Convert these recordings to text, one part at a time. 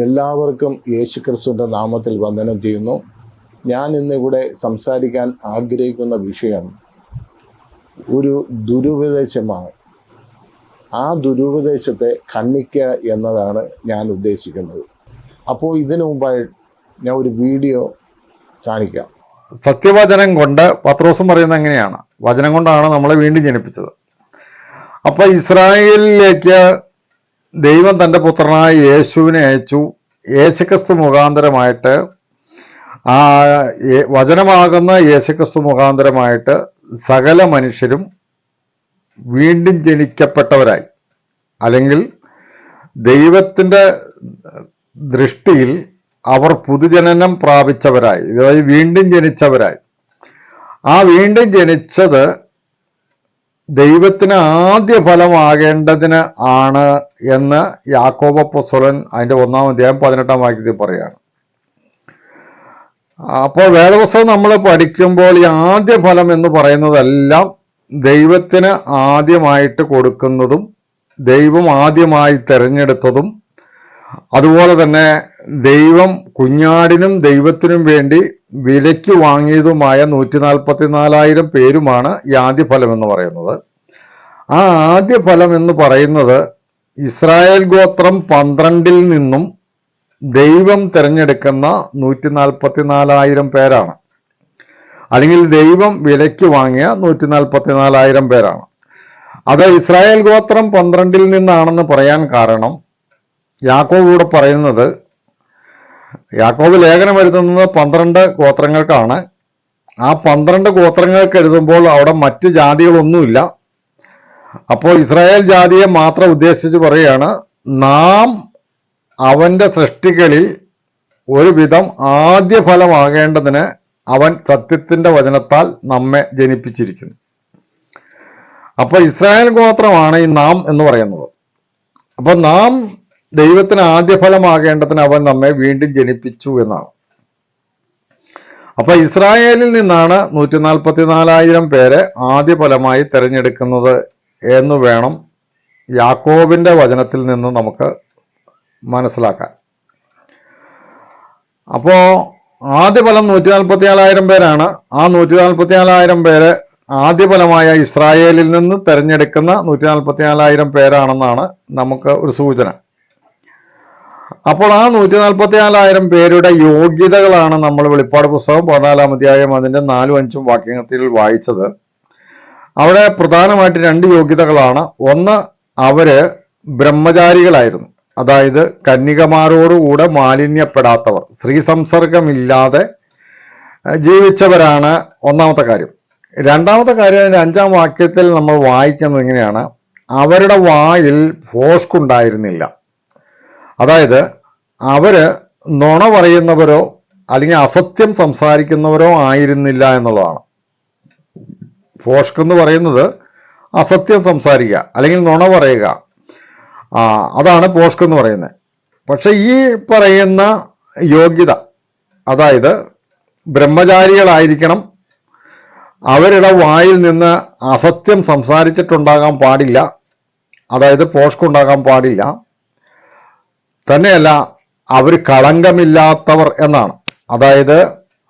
എല്ലാവർക്കും യേശുക്രിസ്തുവിന്റെ നാമത്തിൽ വന്ദനം ചെയ്യുന്നു. ഞാൻ ഇന്നിവിടെ സംസാരിക്കാൻ ആഗ്രഹിക്കുന്ന വിഷയം ഒരു ദുരുപദേശമാണ്. ആ ദുരുപദേശത്തെ ഖണ്ഡിക്കുക എന്നതാണ് ഞാൻ ഉദ്ദേശിക്കുന്നത്. അപ്പോൾ ഇതിനു മുമ്പായി ഞാൻ ഒരു വീഡിയോ കാണിക്കാം. സത്യവചനം കൊണ്ട് പത്രോസം പറയുന്നത് എങ്ങനെയാണ്? വചനം കൊണ്ടാണ് നമ്മളെ വീണ്ടും ജനിപ്പിച്ചത്. അപ്പൊ ഇസ്രായേലിലേക്ക് ദൈവം തന്റെ പുത്രനായ യേശുവിനെ അയച്ചു. യേശുക്രിസ്തു മുഖാന്തരമായിട്ട് ആ വചനമാകുന്ന യേശുക്രിസ്തു മുഖാന്തരമായിട്ട് സകല മനുഷ്യരും വീണ്ടും ജനിക്കപ്പെട്ടവരായി. അല്ലെങ്കിൽ ദൈവത്തിന്റെ ദൃഷ്ടിയിൽ അവർ പുതുജനനം പ്രാപിച്ചവരായി. അതായത് വീണ്ടും ജനിച്ചവരായി. ആ വീണ്ടും ജനിച്ചത് ദൈവത്തിന് ആദ്യ ഫലമാകേണ്ടതിന് ആണ് എന്ന് യാക്കോബ പൊസ്വലൻ അതിന്റെ ഒന്നാം അധ്യായം പതിനെട്ടാം വാക്യത്തിൽ പറയുകയാണ് അപ്പോൾ വേദപുസ്തകം നമ്മൾ പഠിക്കുമ്പോൾ ഈ ആദ്യ ഫലം എന്ന് പറയുന്നതെല്ലാം ദൈവത്തിന് ആദ്യമായിട്ട് കൊടുക്കുന്നതും ദൈവം ആദ്യമായി തിരഞ്ഞെടുത്തതും അതുപോലെ തന്നെ ദൈവം കുഞ്ഞാടിനും ദൈവത്തിനും വേണ്ടി വിലയ്ക്ക് വാങ്ങിയതുമായ നൂറ്റി നാൽപ്പത്തി നാലായിരം പേരുമാണ് ഈ ആദ്യ ഫലം എന്ന് പറയുന്നത്. ആ ആദ്യ ഫലം എന്ന് പറയുന്നത് ഇസ്രായേൽ ഗോത്രം പന്ത്രണ്ടിൽ നിന്നും ദൈവം തിരഞ്ഞെടുക്കുന്ന നൂറ്റി നാൽപ്പത്തി നാലായിരം പേരാണ്. അല്ലെങ്കിൽ ദൈവം വിലയ്ക്ക് വാങ്ങിയ നൂറ്റി നാൽപ്പത്തി നാലായിരം പേരാണ്. അത് ഇസ്രായേൽ ഗോത്രം പന്ത്രണ്ടിൽ നിന്നാണെന്ന് പറയാൻ കാരണം യാക്കോബ് ഇവിടെ പറയുന്നത് യാക്കോബ് ലേഖനം എഴുതുന്നത് പന്ത്രണ്ട് ഗോത്രങ്ങൾക്കാണ്. ആ പന്ത്രണ്ട് ഗോത്രങ്ങൾക്ക് എഴുതുമ്പോൾ അവിടെ മറ്റ് ജാതികളൊന്നുമില്ല. അപ്പോൾ ഇസ്രായേൽ ജാതിയെ മാത്രം ഉദ്ദേശിച്ച് പറയുകയാണ് നാം അവന്റെ സൃഷ്ടികളിൽ ഒരുവിധം ആദ്യ ഫലമാകേണ്ടതിന് അവൻ സത്യത്തിന്റെ വചനത്താൽ നമ്മെ ജനിപ്പിച്ചിരിക്കുന്നു. അപ്പോൾ ഇസ്രായേൽ ഗോത്രമാണ് ഈ നാം എന്ന് പറയുന്നത്. അപ്പോൾ നാം ദൈവത്തിന് ആദ്യ ഫലമാകേണ്ടതിന് അവൻ നമ്മെ വീണ്ടും ജനിപ്പിച്ചു എന്നാണ്. അപ്പൊ ഇസ്രായേലിൽ നിന്നാണ് നൂറ്റി നാൽപ്പത്തി നാലായിരം പേരെ ആദ്യ ഫലമായി തിരഞ്ഞെടുക്കുന്നത് എന്ന് വേണം യാക്കോബിന്റെ വചനത്തിൽ നിന്ന് നമുക്ക് മനസ്സിലാക്കാൻ. അപ്പോ ആദ്യ ഫലം നൂറ്റി നാൽപ്പത്തി നാലായിരം പേരാണ്. ആ നൂറ്റി നാൽപ്പത്തി നാലായിരം പേര് ആദ്യ ഫലമായ ഇസ്രായേലിൽ നിന്ന് തിരഞ്ഞെടുക്കുന്ന നൂറ്റി നാൽപ്പത്തി നാലായിരം പേരാണെന്നാണ് നമുക്ക് ഒരു സൂചന. അപ്പോൾ ആ നൂറ്റി നാൽപ്പത്തി നാലായിരം പേരുടെ യോഗ്യതകളാണ് നമ്മൾ വെളിപ്പാട് പുസ്തകം പതിനാലാം അധ്യായം അതിന്റെ നാലും അഞ്ചും വാക്യത്തിൽ വായിച്ചത്. അവിടെ പ്രധാനമായിട്ട് രണ്ട് യോഗ്യതകളാണ്. ഒന്ന് അവർ ബ്രഹ്മചാരികളായിരുന്നു. അതായത് കന്യകമാരോടുകൂടെ മാലിന്യപ്പെടാത്തവർ സ്ത്രീ സംസർഗമില്ലാതെ ജീവിച്ചവരാണ് ഒന്നാമത്തെ കാര്യം. രണ്ടാമത്തെ കാര്യം അതിന്റെ അഞ്ചാം വാക്യത്തിൽ നമ്മൾ വായിക്കുന്നത് ഇങ്ങനെയാണ് അവരുടെ വായിൽ ഫോഷ്കുണ്ടായിരുന്നില്ല അതായത് അവർ നുണ പറയുന്നവരോ അല്ലെങ്കിൽ അസത്യം സംസാരിക്കുന്നവരോ ആയിരുന്നില്ല എന്നുള്ളതാണ്. ഫോഷ്ക് എന്ന് പറയുന്നത് അസത്യം സംസാരിക്കുക അല്ലെങ്കിൽ നുണ പറയുക. അതാണ് പോഷ്ക് എന്ന് പറയുന്നത്. പക്ഷെ ഈ പറയുന്ന യോഗ്യത അതായത് ബ്രഹ്മചാരികളായിരിക്കണം അവരുടെ വായിൽ നിന്ന് അസത്യം സംസാരിച്ചിട്ടുണ്ടാകാൻ പാടില്ല അതായത് പോഷ്കുണ്ടാകാൻ പാടില്ല തന്നെയല്ല അവർ കളങ്കമില്ലാത്തവർ എന്നാണ്. അതായത്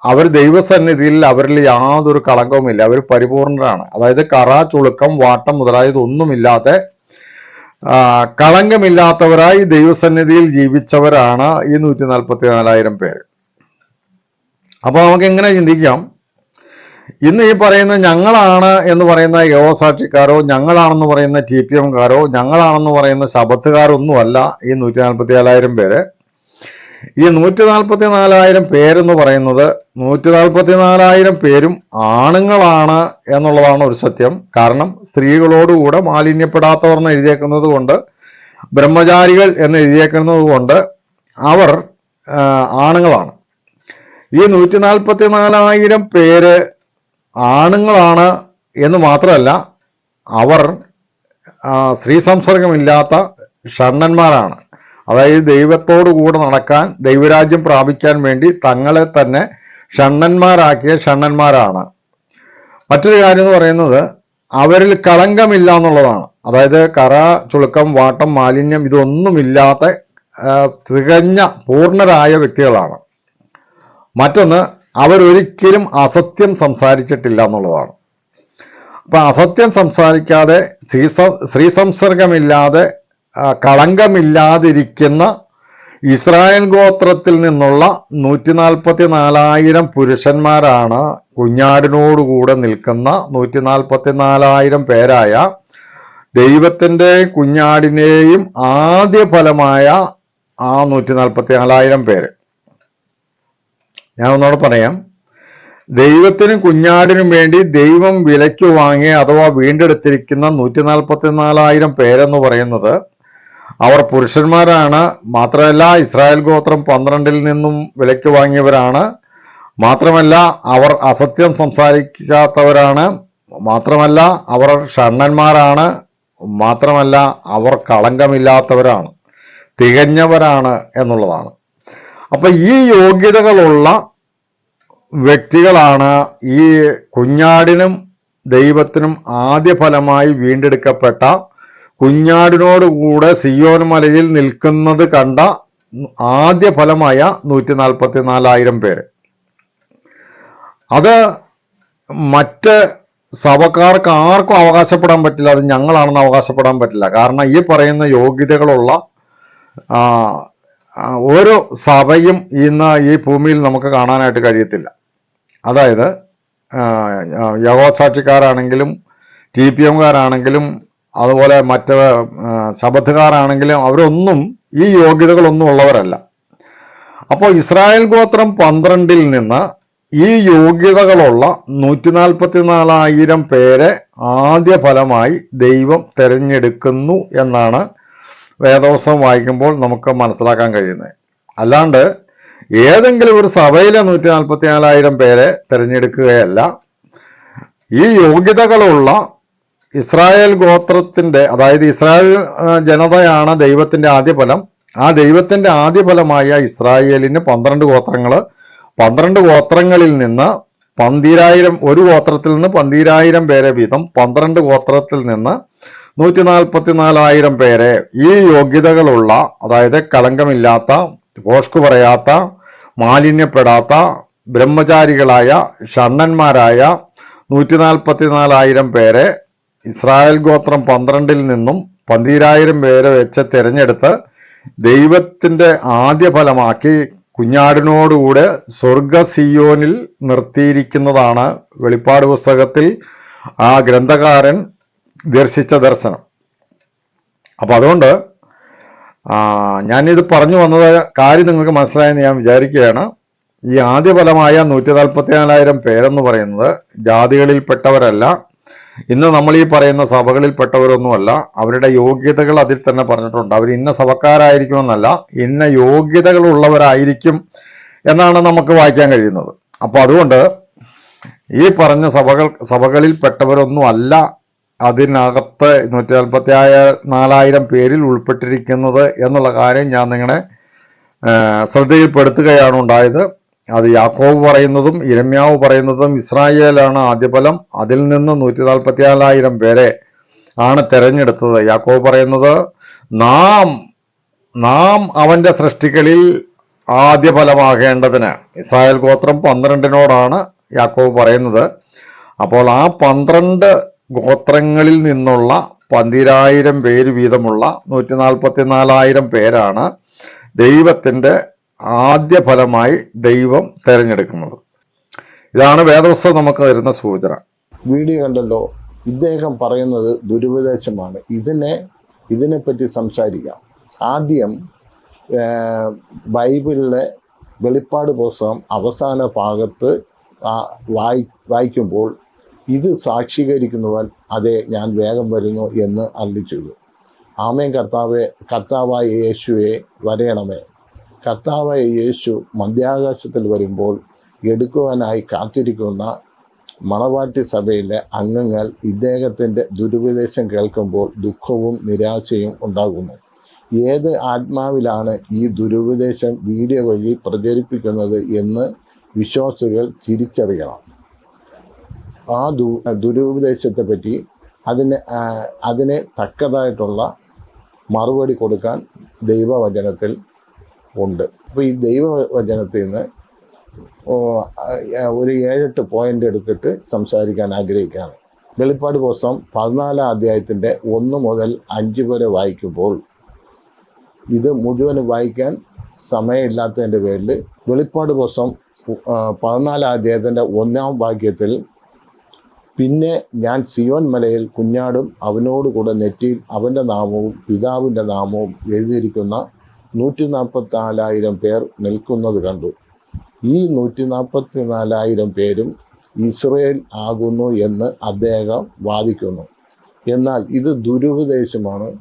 അവർ ദൈവസന്നിധിയിൽ അവരിൽ യാതൊരു കളങ്കവുമില്ല. അവർ പരിപൂർണരാണ്. അതായത് കറ ചുളുക്കം വാട്ടം മുതലായത് ഒന്നുമില്ലാതെ കളങ്കമില്ലാത്തവരായി ദൈവസന്നിധിയിൽ ജീവിച്ചവരാണ് ഈ നൂറ്റി നാൽപ്പത്തി നാലായിരം പേര്. അപ്പൊ നമുക്ക് എങ്ങനെ ചിന്തിക്കാം? ഇന്ന് ഈ പറയുന്ന ഞങ്ങളാണ് എന്ന് പറയുന്ന യോഗസാക്ഷിക്കാരോ ഞങ്ങളാണെന്ന് പറയുന്ന ടി പി എംകാരോ ഞങ്ങളാണെന്ന് പറയുന്ന ശബത്തുകാരൊന്നുമല്ല ഈ നൂറ്റി നാൽപ്പത്തി നാലായിരം പേര്. ഈ നൂറ്റി നാൽപ്പത്തി നാലായിരം പേരെന്ന് പറയുന്നത് നൂറ്റി നാൽപ്പത്തി നാലായിരം പേരും ആണുങ്ങളാണ് എന്നുള്ളതാണ് ഒരു സത്യം. കാരണം സ്ത്രീകളോടുകൂടെ മാലിന്യപ്പെടാത്തവർ എന്ന് എഴുതിയേക്കുന്നത് കൊണ്ട് ബ്രഹ്മചാരികൾ എന്ന് എഴുതിയേക്കുന്നത് കൊണ്ട് അവർ ആണുങ്ങളാണ്. ഈ നൂറ്റി നാൽപ്പത്തി നാലായിരം പേര് ആണുങ്ങളാണ് എന്ന് മാത്രമല്ല അവർ സ്ത്രീ സംസർഗമില്ലാത്ത ഷണ്ണന്മാരാണ്. അതായത് ദൈവത്തോടു കൂടെ നടക്കാൻ ദൈവരാജ്യം പ്രാപിക്കാൻ വേണ്ടി തങ്ങളെ തന്നെ ഷണ്ണന്മാരാക്കിയ ഷണ്ണന്മാരാണ്. മറ്റൊരു കാര്യം എന്ന് പറയുന്നത് അവരിൽ കളങ്കമില്ല എന്നുള്ളതാണ് അതായത് കറ ചുളുക്കം വാട്ടം മാലിന്യം ഇതൊന്നുമില്ലാത്ത തികഞ്ഞ പൂർണരായ വ്യക്തികളാണ്. മറ്റൊന്ന് അവരൊരിക്കലും അസത്യം സംസാരിച്ചിട്ടില്ല എന്നുള്ളതാണ്. അപ്പൊ അസത്യം സംസാരിക്കാതെ ശ്രീ ശ്രീസംസർഗമില്ലാതെ കളങ്കമില്ലാതിരിക്കുന്ന ഇസ്രായേൽ ഗോത്രത്തിൽ നിന്നുള്ള നൂറ്റി നാൽപ്പത്തി നാലായിരം പുരുഷന്മാരാണ് കുഞ്ഞാടിനോടുകൂടെ നിൽക്കുന്ന നൂറ്റി നാൽപ്പത്തി നാലായിരം പേരായ ദൈവത്തിന്റെ കുഞ്ഞാടിനെയും ആദ്യ ഫലമായ ആ നൂറ്റി നാൽപ്പത്തി നാലായിരം പേര്. ഞാൻ ഒന്നോട് പറയാം. ദൈവത്തിനും കുഞ്ഞാടിനും വേണ്ടി ദൈവം വിലയ്ക്ക് വാങ്ങിയ അഥവാ വീണ്ടെടുത്തിരിക്കുന്ന നൂറ്റി നാൽപ്പത്തി നാലായിരം പേരെന്ന് പറയുന്നത് അവർ പുരുഷന്മാരാണ്. മാത്രമല്ല ഇസ്രായേൽ ഗോത്രം പന്ത്രണ്ടിൽ നിന്നും വിലയ്ക്ക് വാങ്ങിയവരാണ്. മാത്രമല്ല അവർ അസത്യം സംസാരിക്കാത്തവരാണ്. മാത്രമല്ല അവർ ഷണ്ണന്മാരാണ്. മാത്രമല്ല അവർ കളങ്കമില്ലാത്തവരാണ്. തികഞ്ഞവരാണ് എന്നുള്ളതാണ്. അപ്പൊ ഈ യോഗ്യതകളുള്ള വ്യക്തികളാണ് ഈ കുഞ്ഞാടിനും ദൈവത്തിനും ആദ്യ ഫലമായി വീണ്ടെടുക്കപ്പെട്ട കുഞ്ഞാടിനോടുകൂടെ സിയോൻ മലയിൽ നിൽക്കുന്നത് കണ്ട ആദ്യ ഫലമായ നൂറ്റി നാൽപ്പത്തി നാലായിരം പേര്. അത് മറ്റ് സഭക്കാർക്ക് ആർക്കും അവകാശപ്പെടാൻ പറ്റില്ല അത് ഞങ്ങളാണെന്ന് അവകാശപ്പെടാൻ പറ്റില്ല. കാരണം ഈ പറയുന്ന യോഗ്യതകളുള്ള ഓരോ സഭയും ഇന്ന് ഈ ഭൂമിയിൽ നമുക്ക് കാണാനായിട്ട് കഴിയത്തില്ല. അതായത് യഹോസാക്ഷിക്കാരാണെങ്കിലും ടി പി എംകാരാണെങ്കിലും അതുപോലെ മറ്റ് ആ, ശബദ്ധക്കാരാണെങ്കിലും അവരൊന്നും ഈ യോഗ്യതകളൊന്നും ഉള്ളവരല്ല. അപ്പോൾ ഇസ്രായേൽ ഗോത്രം പന്ത്രണ്ടിൽ നിന്ന് ഈ യോഗ്യതകളുള്ള നൂറ്റി നാൽപ്പത്തി നാലായിരം പേരെ ആദ്യ ഫലമായി ദൈവം തിരഞ്ഞെടുക്കുന്നു എന്നാണ് വേദോത്സവം വായിക്കുമ്പോൾ നമുക്ക് മനസ്സിലാക്കാൻ കഴിയുന്നത്. അല്ലാണ്ട് ഏതെങ്കിലും ഒരു സഭയിലെ നൂറ്റി നാൽപ്പത്തി നാലായിരം പേരെ തിരഞ്ഞെടുക്കുകയല്ല. ഈ യോഗ്യതകളുള്ള ഇസ്രായേൽ ഗോത്രത്തിന്റെ അതായത് ഇസ്രായേൽ ജനതയാണ് ദൈവത്തിന്റെ ആദ്യ ഫലം ആ ദൈവത്തിന്റെ ആദ്യ ഫലമായ ഇസ്രായേലിന് പന്ത്രണ്ട് ഗോത്രങ്ങൾ പന്ത്രണ്ട് ഗോത്രങ്ങളിൽ നിന്ന് പന്തിരായിരം ഒരു ഗോത്രത്തിൽ നിന്ന് പന്തിരായിരം പേരെ വീതം പന്ത്രണ്ട് ഗോത്രത്തിൽ നിന്ന് നൂറ്റി നാൽപ്പത്തി നാലായിരം പേരെ ഈ യോഗ്യതകളുള്ള അതായത് കളങ്കമില്ലാത്ത പോഷ്കു പറയാത്ത മാലിന്യപ്പെടാത്ത ബ്രഹ്മചാരികളായ ഷണ്ണന്മാരായ നൂറ്റി നാൽപ്പത്തി നാലായിരം പേരെ ഇസ്രായേൽ ഗോത്രം പന്ത്രണ്ടിൽ നിന്നും പന്തിരായിരം പേരെ വെച്ച് തിരഞ്ഞെടുത്ത് ദൈവത്തിന്റെ ആദ്യ ഫലമാക്കി കുഞ്ഞാടിനോടുകൂടെ സ്വർഗ സിയോനിൽ നിർത്തിയിരിക്കുന്നതാണ് വെളിപ്പാട് പുസ്തകത്തിൽ ആ ഗ്രന്ഥകാരൻ ദർശിച്ച ദർശനം. അപ്പൊ അതുകൊണ്ട് ഞാനിത് പറഞ്ഞു വന്നത് കാര്യം നിങ്ങൾക്ക് മനസ്സിലായെന്ന് ഞാൻ വിചാരിക്കുകയാണ്. ഈ ആദ്യ ഫലമായ നൂറ്റി നാൽപ്പത്തി നാലായിരം പേരെന്ന് പറയുന്നത് ജാതികളിൽപ്പെട്ടവരല്ല. ഇന്ന് നമ്മൾ ഈ പറയുന്ന സഭകളിൽപ്പെട്ടവരൊന്നുമല്ല. അവരുടെ യോഗ്യതകൾ അതിൽ തന്നെ പറഞ്ഞിട്ടുണ്ട്. അവർ ഇന്ന സഭക്കാരായിരിക്കുമെന്നല്ല ഇന്ന യോഗ്യതകളുള്ളവരായിരിക്കും എന്നാണ് നമുക്ക് വായിക്കാൻ കഴിയുന്നത്. അപ്പോൾ അതുകൊണ്ട് ഈ പറഞ്ഞ സഭകൾ സഭകളിൽപ്പെട്ടവരൊന്നും അല്ല അതിനകത്ത് നൂറ്റി നാൽപ്പത്തി ആയ നാലായിരം പേരിൽ ഉൾപ്പെട്ടിരിക്കുന്നത് എന്നുള്ള കാര്യം ഞാൻ നിങ്ങളെ ശ്രദ്ധയിൽപ്പെടുത്തുകയാണ് ഉണ്ടായത്. അത് യാക്കോബ് പറയുന്നതും ഇരമ്യാവ് പറയുന്നതും ഇസ്രായേലാണ് ആദ്യഫലം അതിൽ നിന്ന് നൂറ്റി നാൽപ്പത്തി നാലായിരം പേരെ ആണ് തിരഞ്ഞെടുത്തത്. യാക്കോബ് പറയുന്നത് നാം നാം അവന്റെ സൃഷ്ടികളിൽ ആദ്യ ഫലമാകേണ്ടതിന്. ഇസ്രായേൽ ഗോത്രം പന്ത്രണ്ടിനോടാണ് യാക്കോബ് പറയുന്നത്. അപ്പോൾ ആ പന്ത്രണ്ട് ഗോത്രങ്ങളിൽ നിന്നുള്ള പന്തിരായിരം പേര് വീതമുള്ള നൂറ്റി നാൽപ്പത്തി നാലായിരം പേരാണ് ദൈവത്തിന്റെ ആദ്യ ഫലമായി ദൈവം തിരഞ്ഞെടുക്കുന്നത്. ഇതാണ് വേദവസ്തം നമുക്ക് തരുന്ന സൂചന. വീഡിയോ കണ്ടല്ലോ ഇദ്ദേഹം പറയുന്നത് ദുരുപദേശമാണ്. ഇതിനെ ഇതിനെപ്പറ്റി സംസാരിക്കാം. ആദ്യം ബൈബിളിലെ വെളിപ്പാട് പുസ്തകം അവസാന ഭാഗത്ത് വായി വായിക്കുമ്പോൾ ഇത് സാക്ഷീകരിക്കുന്നവാൻ അതെ ഞാൻ വേഗം വരുന്നു എന്ന് അല്ലി ചെയ്തു ആമേൻ കർത്താവെ കർത്താവായ യേശുവെ വരയണമേ കർത്താവായ യേശു മധ്യാകാശത്തിൽ വരുമ്പോൾ എടുക്കുവാനായി കാത്തിരിക്കുന്ന മണവാട്ടി സഭയിലെ അംഗങ്ങൾ ഇദ്ദേഹത്തിന്റെ ദുരുപദേശം കേൾക്കുമ്പോൾ ദുഃഖവും നിരാശയും ഉണ്ടാകുന്നു. ഏത് ആത്മാവിലാണ് ഈ ദുരുപദേശം വീഡിയോ വഴി പ്രചരിപ്പിക്കുന്നത് എന്ന് വിശ്വാസികൾ തിരിച്ചറിയണം. ആ ദു ദുരുപദേശത്തെ പറ്റി അതിന് അതിനെ തക്കതായിട്ടുള്ള മറുപടി കൊടുക്കാൻ ദൈവവചനത്തിൽ ഉണ്ട്. അപ്പോൾ ഈ ദൈവവചനത്തിൽ നിന്ന് ഒരു ഏഴെട്ട് പോയിന്റ് എടുത്തിട്ട് സംസാരിക്കാൻ ആഗ്രഹിക്കുകയാണ്. വെളിപ്പാട് പുസ്തകം പതിനാലാം അധ്യായത്തിന്റെ ഒന്ന് മുതൽ അഞ്ച് വരെ വായിക്കുമ്പോൾ ഇത് മുഴുവനും വായിക്കാൻ സമയമില്ലാത്തതിന്റെ പേരിൽ വെളിപ്പാട് ആ, പതിനാലാം അധ്യായത്തിന്റെ ഒന്നാം വാക്യത്തിൽ പിന്നെ ഞാൻ സിയോൻ മലയിൽ കുഞ്ഞാടും അവനോടുകൂടെ നെറ്റിയിൽ അവന്റെ നാമവും പിതാവിന്റെ നാമവും എഴുതിയിരിക്കുന്ന നൂറ്റി നാൽപ്പത്തി നാലായിരം പേർ നിൽക്കുന്നത് കണ്ടു. ഈ നൂറ്റി നാൽപ്പത്തി നാലായിരം പേരും ഇസ്രയേൽ ആകുന്നു എന്ന് അദ്ദേഹം വാദിക്കുന്നു. എന്നാൽ ഇത് ദുരുപദേശമാണ്.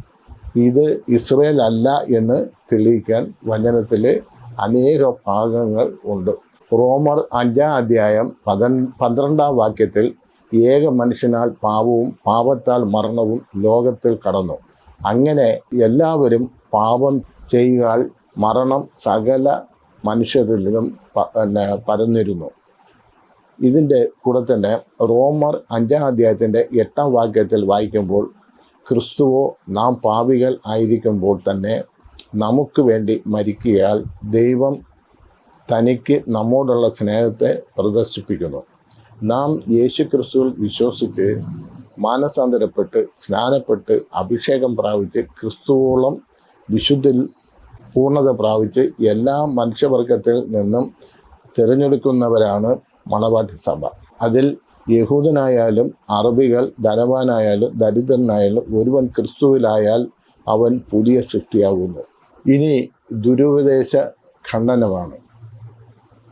ഇത് ഇസ്രയേൽ അല്ല എന്ന് തെളിയിക്കാൻ വചനത്തിലെ അനേക ഭാഗങ്ങൾ ഉണ്ട്. റോമർ അഞ്ചാം അധ്യായം പതൻ പന്ത്രണ്ടാം വാക്യത്തിൽ ഏക മനുഷ്യനാൽ പാപവും പാപത്താൽ മരണവും ലോകത്തിൽ കടന്നു. അങ്ങനെ എല്ലാവരും പാപം ചെയ്യുക മരണം സകല മനുഷ്യരിലും പിന്നെ പരന്നിരുന്നു. ഇതിന്റെ കൂടെ തന്നെ റോമർ അഞ്ചാം അധ്യായത്തിന്റെ എട്ടാം വാക്യത്തിൽ വായിക്കുമ്പോൾ ക്രിസ്തുവോ നാം പാപികൾ ആയിരിക്കുമ്പോൾ തന്നെ നമുക്ക് വേണ്ടി മരിക്കയാൽ ദൈവം തനിക്ക് നമ്മോടുള്ള സ്നേഹത്തെ പ്രദർശിപ്പിക്കുന്നു. നാം യേശു ക്രിസ്തുവിൽ വിശ്വസിച്ച് മാനസാന്തരപ്പെട്ട് സ്നാനപ്പെട്ട് അഭിഷേകം പ്രാപിച്ച് ക്രിസ്തുവോളം വിശുദ്ധിൽ പൂർണത പ്രാപിച്ച് എല്ലാ മനുഷ്യവർഗത്തിൽ നിന്നും തിരഞ്ഞെടുക്കുന്നവരാണ് മണവാട്ടി സഭ. അതിൽ യഹൂദനായാലും അറബികൾ ധനവാനായാലും ദരിദ്രനായാലും ഒരുവൻ ക്രിസ്തുവിലായാൽ അവൻ പുതിയ സൃഷ്ടിയാകുന്നു. ഇനി ദുരുപദേശ ഖണ്ഡനമാണ്.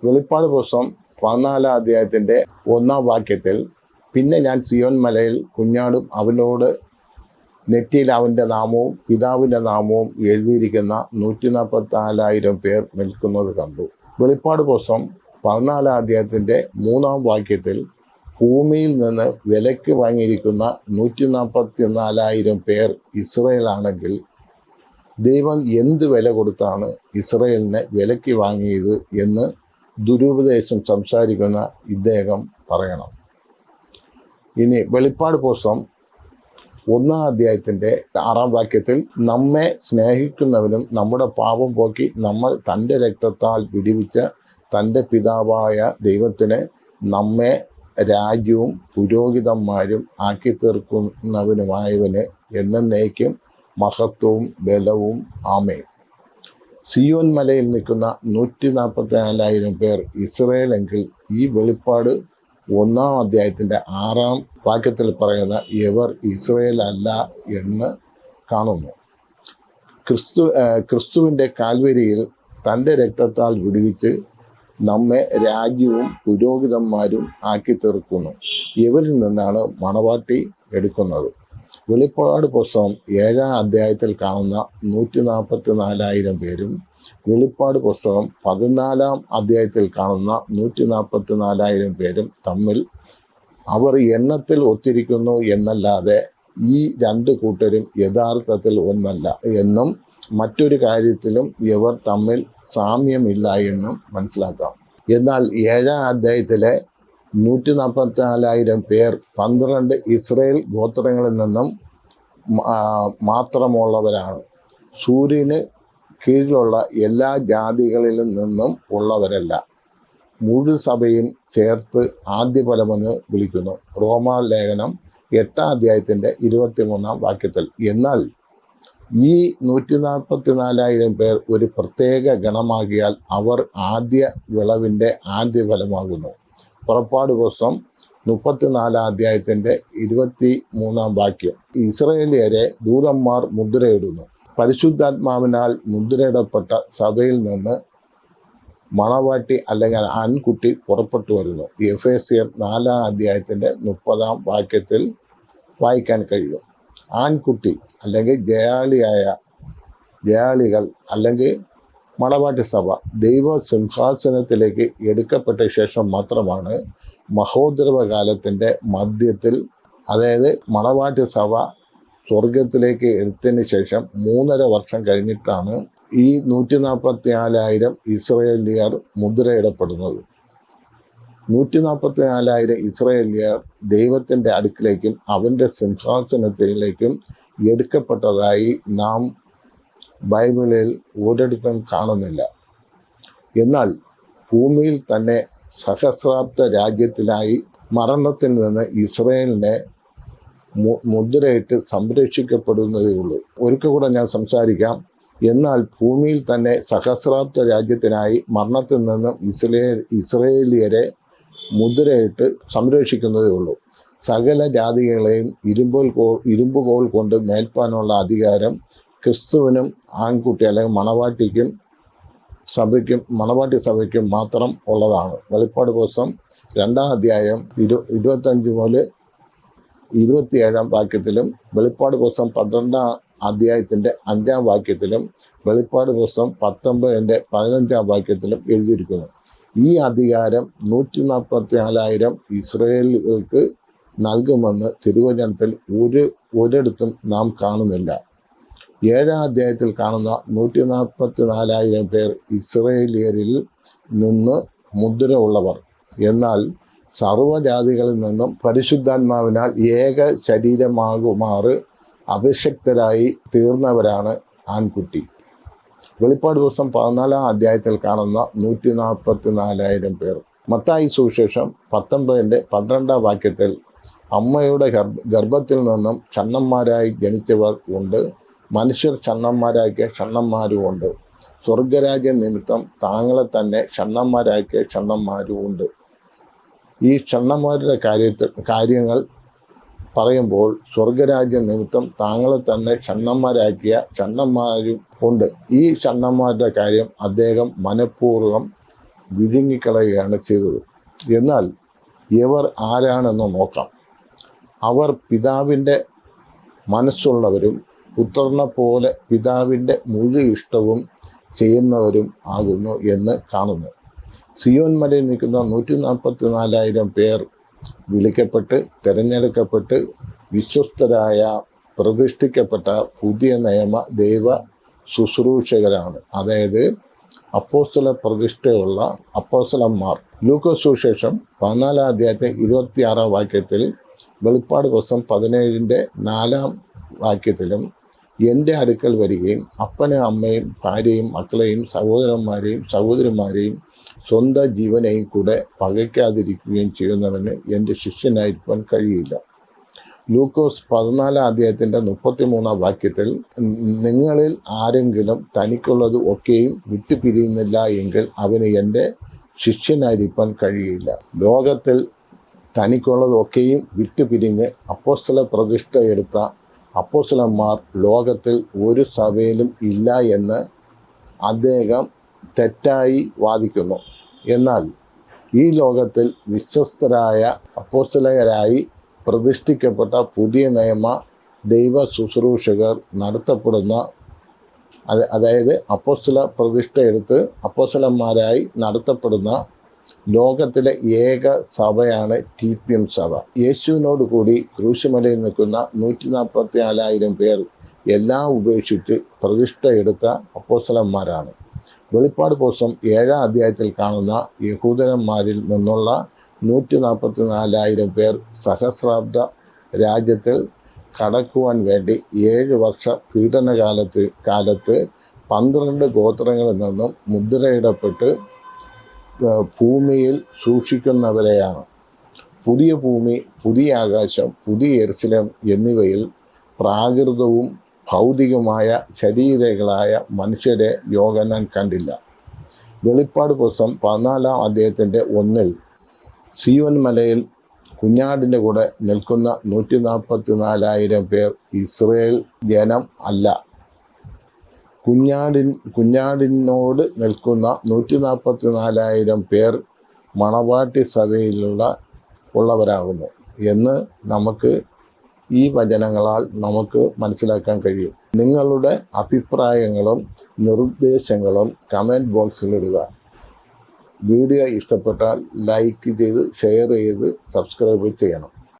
വെളിപ്പാട് പുസ്തകം പതിനാലാം അധ്യായത്തിന്റെ ഒന്നാം വാക്യത്തിൽ പിന്നെ ഞാൻ സിയോൻ മലയിൽ കുഞ്ഞാടും അവനോട് നെറ്റിയിൽ അവന്റെ നാമവും പിതാവിന്റെ നാമവും എഴുതിയിരിക്കുന്ന നൂറ്റി നാൽപ്പത്തിനാലായിരം പേർ നിൽക്കുന്നത് കണ്ടു. വെളിപ്പാട് പുസ്തകം പതിനാലാം അധ്യായത്തിന്റെ മൂന്നാം വാക്യത്തിൽ ഭൂമിയിൽ നിന്ന് വിലയ്ക്ക് വാങ്ങിയിരിക്കുന്ന നൂറ്റി നാൽപ്പത്തി നാലായിരം പേർ ഇസ്രയേലാണെങ്കിൽ ദൈവം എന്ത് വില കൊടുത്താണ് ഇസ്രയേലിനെ വിലയ്ക്ക് വാങ്ങിയത് എന്ന് ദുരുപദേശം സംസാരിക്കുന്ന ഇദ്ദേഹം പറയണം. ഇനി വെളിപ്പാട് പുസ്തകം ഒന്നാം അധ്യായത്തിന്റെ ആറാം വാക്യത്തിൽ നമ്മെ സ്നേഹിക്കുന്നവനും നമ്മുടെ പാപം പോക്കി നമ്മൾ തന്റെ രക്തത്താൽ വിടിവിച്ച തന്റെ പിതാവായ ദൈവത്തിന് നമ്മെ രാജ്യവും പുരോഹിതന്മാരും ആക്കി തീർക്കുന്നവനുമായവന് എന്നേക്കും മഹത്വവും ബലവും. ആമയും സിയോൻ മലയിൽ നിൽക്കുന്ന നൂറ്റി നാൽപ്പത്തി നാലായിരം പേർ ഇസ്രയേലെങ്കിൽ ഈ വെളിപ്പാട് ഒന്നാം അധ്യായത്തിന്റെ ആറാം വാക്യത്തിൽ പറയുന്ന എവർ ഇസ്രയേൽ അല്ല എന്ന് കാണുന്നു. ക്രിസ്തു ക്രിസ്തുവിന്റെ കാൽവരിയിൽ തന്റെ രക്തത്താൽ വിടുവിച്ച് നമ്മെ രാജ്യവും പുരോഹിതന്മാരും ആക്കി തീർക്കുന്നു ഇവരിൽ നിന്നാണ് മണവാട്ടി എടുക്കുന്നത്. വെളിപ്പാട് പുസ്തകം ഏഴാം അധ്യായത്തിൽ കാണുന്ന നൂറ്റി നാൽപ്പത്തി നാലായിരം പേരും വെളിപ്പാട് പുസ്തകം പതിനാലാം അധ്യായത്തിൽ കാണുന്ന നൂറ്റി നാൽപ്പത്തി നാലായിരം പേരും തമ്മിൽ അവർ എണ്ണത്തിൽ ഒത്തിരിക്കുന്നു എന്നല്ലാതെ ഈ രണ്ട് കൂട്ടരും യഥാർത്ഥത്തിൽ ഒന്നല്ല എന്നും മറ്റൊരു കാര്യത്തിലും ഇവർ തമ്മിൽ സാമ്യമില്ല എന്നും മനസ്സിലാക്കാം. എന്നാൽ ഏഴാം അധ്യായത്തിലെ നൂറ്റി നാൽപ്പത്തി നാലായിരം പേർ പന്ത്രണ്ട് ഇസ്രയേൽ ഗോത്രങ്ങളിൽ നിന്നും മാത്രമുള്ളവരാണ്. സൂര്യന് കീഴിലുള്ള എല്ലാ ജാതികളിലും നിന്നും ഉള്ളവരല്ല. മുഴു സഭയും ചേർത്ത് ആദ്യ ഫലമെന്ന് വിളിക്കുന്നു. റോമാ ലേഖനം എട്ടാം അധ്യായത്തിന്റെ ഇരുപത്തിമൂന്നാം വാക്യത്തിൽ. എന്നാൽ ഈ നൂറ്റി നാൽപ്പത്തി നാലായിരം പേർ ഒരു പ്രത്യേക ഗണമാകിയാൽ അവർ ആദ്യ വിളവിന്റെ ആദ്യ ഫലമാകുന്നു. പുറപ്പാട് പുസ്തകം മുപ്പത്തിനാലാം അധ്യായത്തിന്റെ ഇരുപത്തി മൂന്നാം വാക്യം. ഇസ്രയേലിയരെ ദൂതന്മാർ മുദ്രയിടുന്നു. പരിശുദ്ധാത്മാവിനാൽ മുദ്രയിടപ്പെട്ട സഭയിൽ നിന്ന് മണവാട്ടി അല്ലെങ്കിൽ ആൺകുട്ടി പുറപ്പെട്ടു വരുന്നു. എഫ് എ സിയർ നാലാം അധ്യായത്തിന്റെ മുപ്പതാം വാക്യത്തിൽ വായിക്കാൻ കഴിയും. ആൺകുട്ടി അല്ലെങ്കിൽ ജയാളിയായ ജയാളികൾ അല്ലെങ്കിൽ മണവാട്ടി സഭ ദൈവ സിംഹാസനത്തിലേക്ക് എടുക്കപ്പെട്ട ശേഷം മാത്രമാണ് മഹോദ്രവ കാലത്തിന്റെ മധ്യത്തിൽ അതായത് മണവാട്ടി സഭ സ്വർഗത്തിലേക്ക് എടുത്തതിന് ശേഷം മൂന്നര വർഷം കഴിഞ്ഞിട്ടാണ് ഈ നൂറ്റി നാൽപ്പത്തി നാലായിരം ഇസ്രയേലിയർ മുദ്രയിടപ്പെടുന്നത്. നൂറ്റി നാൽപ്പത്തി നാലായിരം ഇസ്രയേലിയർ ദൈവത്തിന്റെ അടുക്കിലേക്കും അവന്റെ സിംഹാസനത്തിലേക്കും എടുക്കപ്പെട്ടതായി നാം ബൈബിളിൽ ഒരിടത്തും കാണുന്നില്ല. എന്നാൽ ഭൂമിയിൽ തന്നെ സഹസ്രാബ്ദ രാജ്യത്തിനായി മരണത്തിൽ നിന്ന് ഇസ്രയേലിനെ മുദ്രയിട്ട് സംരക്ഷിക്കപ്പെടുന്നതേ ഉള്ളൂ. ഒരിക്കൽ കൂടെ ഞാൻ സംസാരിക്കാം. എന്നാൽ ഭൂമിയിൽ തന്നെ സഹസ്രാബ്ദ രാജ്യത്തിനായി മരണത്തിൽ നിന്നും ഇസ്രയേൽ ഇസ്രയേലിയരെ മുദ്രയിട്ട് സംരക്ഷിക്കുന്നതേ ഉള്ളൂ. സകല ജാതികളെയും ഇരുമ്പോൽ കോ ഇരുമ്പുകോൾ കൊണ്ട് മേൽപ്പാനുള്ള അധികാരം ക്രിസ്തുവിനും ആൺകുട്ടി അല്ലെങ്കിൽ മണവാട്ടിക്കും സഭയ്ക്കും മണവാട്ടി സഭയ്ക്കും മാത്രം ഉള്ളതാണ്. വെളിപ്പാട് പുസ്തകം രണ്ടാം അധ്യായം ഇരു ഇരുപത്തഞ്ച് മുതൽ ഇരുപത്തിയേഴാം വാക്യത്തിലും വെളിപ്പാട് പുസ്തകം പന്ത്രണ്ടാം അധ്യായത്തിന്റെ അഞ്ചാം വാക്യത്തിലും വെളിപ്പാട് പുസ്തകം പത്തൊമ്പതിന്റെ പതിനഞ്ചാം വാക്യത്തിലും എഴുതിയിരിക്കുന്നു. ഈ അധികാരം നൂറ്റി നാൽപ്പത്തി നാലായിരം ഇസ്രയേലുകൾക്ക് നൽകുമെന്ന് തിരുവചനത്തിൽ ഒരു ഒരിടത്തും നാം കാണുന്നില്ല. ഏഴാം അധ്യായത്തിൽ കാണുന്ന നൂറ്റി നാൽപ്പത്തി നാലായിരം പേർ ഇസ്രയേലിയരിൽ നിന്ന് മുദ്ര ഉള്ളവർ എന്നാൽ സർവജാതികളിൽ നിന്നും പരിശുദ്ധാത്മാവിനാൽ ഏക ശരീരമാകുമാറ് അഭിഷക്തരായി തീർന്നവരാണ് ആൺകുട്ടി. വെളിപ്പാട് ദിവസം പതിനാലാം അധ്യായത്തിൽ കാണുന്ന നൂറ്റി നാൽപ്പത്തി നാലായിരം പേർ. മത്തായി സുവിശേഷം പത്തൊമ്പതിന്റെ പന്ത്രണ്ടാം വാക്യത്തിൽ അമ്മയുടെ ഗർഭ ഗർഭത്തിൽ നിന്നും ക്ഷണ്ണന്മാരായി ജനിച്ചവർ ഉണ്ട്. മനുഷ്യർ ഷണ്ണന്മാരാക്കിയ ഷണ്ണന്മാരും ഉണ്ട് സ്വർഗരാജ്യ നിമിത്തം താങ്കളെ തന്നെ ഷണ്ണന്മാരാക്കിയ ഷണ്ണന്മാരും ഉണ്ട് ഈ ഷണ്ണന്മാരുടെ കാര്യത്തിൽ കാര്യങ്ങൾ പറയുമ്പോൾ സ്വർഗരാജ്യ നിമിത്തം താങ്കളെ തന്നെ ഷണ്ണന്മാരാക്കിയ ഷണ്ണന്മാരും ഉണ്ട്. ഈ ഷണ്ണന്മാരുടെ കാര്യം അദ്ദേഹം മനഃപൂർവം വിഴുങ്ങിക്കളയുകയാണ് ചെയ്തത്. എന്നാൽ ഇവർ ആരാണെന്ന് നോക്കാം. അവർ പിതാവിന്റെ മനസ്സുള്ളവരും പുത്രനെ പോലെ പിതാവിന്റെ മുഴു ഇഷ്ടവും ചെയ്യുന്നവരും ആകുന്നു എന്ന് കാണുന്നു. സിയോൻ മലയിൽ നിൽക്കുന്ന നൂറ്റി നാൽപ്പത്തി നാലായിരം പേർ വിളിക്കപ്പെട്ട് തിരഞ്ഞെടുക്കപ്പെട്ട് വിശ്വസ്തരായ പ്രതിഷ്ഠിക്കപ്പെട്ട പുതിയ നിയമ ദൈവ ശുശ്രൂഷകരാണ്. അതായത് അപ്പോസ്തല പ്രതിഷ്ഠയുള്ള അപ്പോസ്തലന്മാർ. ലൂക്കോസുശേഷം പതിനാലാം അധ്യായത്തെ ഇരുപത്തിയാറാം വാക്യത്തിൽ വെളിപ്പാട് ദിവസം പതിനേഴിന്റെ നാലാം വാക്യത്തിലും എന്റെ അടുക്കൽ വരികയും അപ്പനും അമ്മയും ഭാര്യയും മക്കളെയും സഹോദരന്മാരെയും സഹോദരിമാരെയും സ്വന്തം ജീവനെയും കൂടെ പകയ്ക്കാതിരിക്കുകയും ചെയ്യുന്നവന് എന്റെ ശിഷ്യനായിരിക്കാൻ കഴിയില്ല. ലൂക്കോസ് പതിനാലാം അധ്യായത്തിന്റെ മുപ്പത്തിമൂന്നാം വാക്യത്തിൽ നിങ്ങളിൽ ആരെങ്കിലും തനിക്കുള്ളത് ഒക്കെയും വിട്ടുപിരിയുന്നില്ല എങ്കിൽ അവന് എന്റെ ശിഷ്യനായിരിക്കാൻ കഴിയില്ല. ലോകത്തിൽ തനിക്കുള്ളതൊക്കെയും വിട്ടുപിരിഞ്ഞ് അപ്പോസ്തല പ്രതിഷ്ഠ എടുത്ത അപ്പോസ്തലന്മാർ ലോകത്തിൽ ഒരു സഭയിലും ഇല്ല എന്ന് അദ്ദേഹം തെറ്റായി വാദിക്കുന്നു. എന്നാൽ ഈ ലോകത്തിൽ വിശ്വസ്തരായ അപ്പോസ്തലകരായി പ്രതിഷ്ഠിക്കപ്പെട്ട പുതിയ നിയമ ദൈവ ശുശ്രൂഷകർ നടത്തപ്പെടുന്ന അതായത് അപ്പോസ്തല പ്രതിഷ്ഠ എടുത്ത് അപ്പോസ്തലന്മാരായി നടത്തപ്പെടുന്ന ലോകത്തിലെ ഏക സഭയാണ് ടി പി എം സഭ. യേശുവിനോട് കൂടി ക്രൂശുമലയിൽ നിൽക്കുന്ന നൂറ്റി നാൽപ്പത്തി നാലായിരം പേർ എല്ലാം ഉപേക്ഷിച്ച് പ്രതിഷ്ഠ എടുത്ത അപ്പോസ്തലന്മാരാണ്. വെളിപ്പാട് ദിവസം ഏഴാം അധ്യായത്തിൽ കാണുന്ന യഹൂദരന്മാരിൽ നിന്നുള്ള നൂറ്റി നാൽപ്പത്തി നാലായിരം പേർ സഹസ്രാബ്ദ രാജ്യത്തിൽ കടക്കുവാൻ വേണ്ടി ഏഴ് വർഷ പീഡനകാലത്ത് കാലത്ത് പന്ത്രണ്ട് ഗോത്രങ്ങളിൽ നിന്നും മുദ്രയിടപ്പെട്ട് ഭൂമിയിൽ സൂക്ഷിക്കുന്നവരെയാണ്. പുതിയ ഭൂമി പുതിയ ആകാശം പുതിയ എർസിലം എന്നിവയിൽ പ്രാകൃതവും ഭൗതികമായ ശരീരകളായ മനുഷ്യരെ യോഗനാൻ കണ്ടില്ല. വെളിപ്പാട് പുസ്തകം പതിനാലാം അദ്ദേഹത്തിന്റെ ഒന്നിൽ സീവൻ മലയിൽ കുഞ്ഞാടിന്റെ കൂടെ നിൽക്കുന്ന നൂറ്റി നാൽപ്പത്തി നാലായിരം പേർ ഇസ്രയേൽ ജനം അല്ല. കുഞ്ഞാടിൻ കുഞ്ഞാടിനോട് നിൽക്കുന്ന നൂറ്റി നാൽപ്പത്തി നാലായിരം പേർ മണവാട്ടി സഭയിലുള്ള ഉള്ളവരാകുന്നു എന്ന് നമുക്ക് ഈ വചനങ്ങളാൽ നമുക്ക് മനസ്സിലാക്കാൻ കഴിയും. നിങ്ങളുടെ അഭിപ്രായങ്ങളും നിർദ്ദേശങ്ങളും കമന്റ് ബോക്സിൽ ഇടുക. വീഡിയോ ഇഷ്ടപ്പെട്ടാൽ ലൈക്ക് ചെയ്ത് ഷെയർ ചെയ്ത് സബ്സ്ക്രൈബ് ചെയ്യണം.